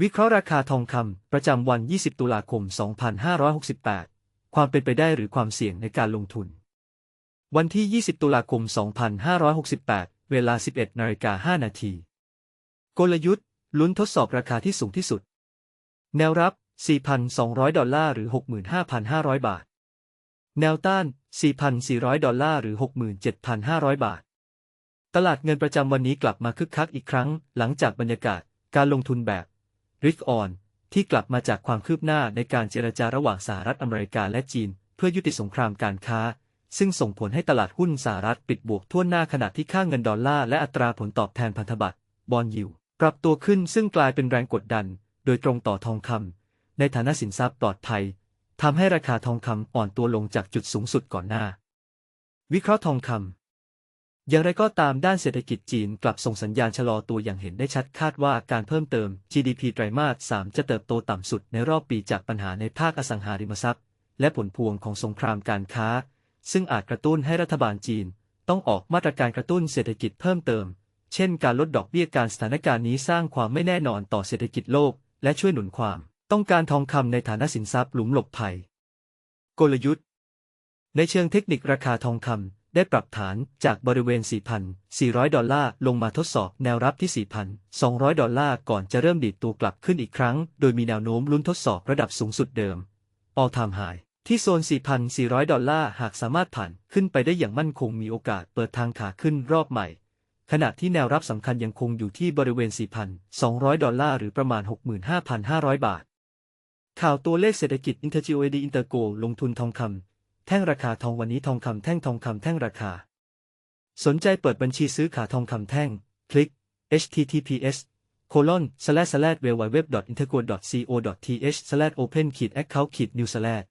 วิเคราะห์ราคาทองคำประจำวัน 20 ตุลาคม 2568 ความเป็นไปได้หรือความเสี่ยงในการลงทุน วันที่ 20 ตุลาคม 2568 เวลา 11นาฬิกา5นาที กลยุทธ์ ลุ้นทดสอบราคาที่สูงที่สุด แนวรับ 4,200 ดอลลาร์หรือ 65,500 บาท แนวต้าน 4,400 ดอลลาร์หรือ 67,500 บาท ตลาดเงินประจำวันนี้กลับมาคึกคักอีกครั้ง หลังจากบรรยากาศ การลงทุนแบบ ริกออน ที่กลับมาจากความคืบหน้าในการเจรจาระหว่างสหรัฐอเมริกาและจีน เพื่อยุติสงครามการค้า ซึ่งส่งผลให้ตลาดหุ้นสหรัฐปิดบวกทั่วหน้าขณะที่ค่าเงินดอลลาร์และอัตราผลตอบแทนพันธบัตรบอลยิวปรับตัวขึ้นซึ่งกลายเป็นแรงกดดัน โดยตรงต่อทองคำในฐานะสินทรัพย์ปลอดภัยทำให้ราคาทองคำอ่อนตัวลงจากจุดสูงสุดก่อนหน้า วิเคราะห์ทองคำ อย่างไรก็ตามด้านเศรษฐกิจจีนกลับส่งสัญญาณชะลอตัวอย่างเห็นได้ชัดคาดว่าการเพิ่มเติม GDP ไตรมาส 3 จะเติบโตต่ำสุดในรอบปีจากปัญหาในภาคอสังหาริมทรัพย์ และผลพวงของสงครามการค้า ซึ่งอาจกระตุ้นให้รัฐบาลจีน ต้องออกมาตรการกระตุ้นเศรษฐกิจเพิ่มเติม เช่น การลดดอกเบี้ยการสถานการณ์นี้สร้างความไม่แน่นอนต่อเศรษฐกิจโลก และช่วยหนุนความ ต้องการทองคำในฐานะสินทรัพย์หลุมหลบภัย กลยุทธ์ ในเชิงเทคนิคราคาทองคำ ได้ปรับฐานจากบริเวณ 4,400 ดอลลาร์ลงมาทดสอบแนวรับที่ 4,200 ดอลลาร์ก่อนจะเริ่มดีดตัวกลับขึ้นอีกครั้ง โดยมีแนวโน้มลุ้นทดสอบระดับสูงสุดเดิม all time high ที่โซน 4,400 ดอลลาร์หากสามารถผ่านขึ้นไปได้อย่างมั่นคงมีโอกาสเปิดทางขาขึ้นรอบใหม่ ขณะที่แนวรับสำคัญยังคงอยู่ที่บริเวณ 4,200 ดอลลาร์หรือประมาณ 65,500 บาท ข่าวตัวเลขเศรษฐกิจ Intergold Intergo ลงทุนทองคำ แท่งราคาทองวันนี้ทองคำแท่งทองคำแท่งราคา สนใจเปิดบัญชีซื้อขาทองคำแท่ง คลิก https colon slash slash www i n t e r g o t co th slash open ขีด account ขีด new slash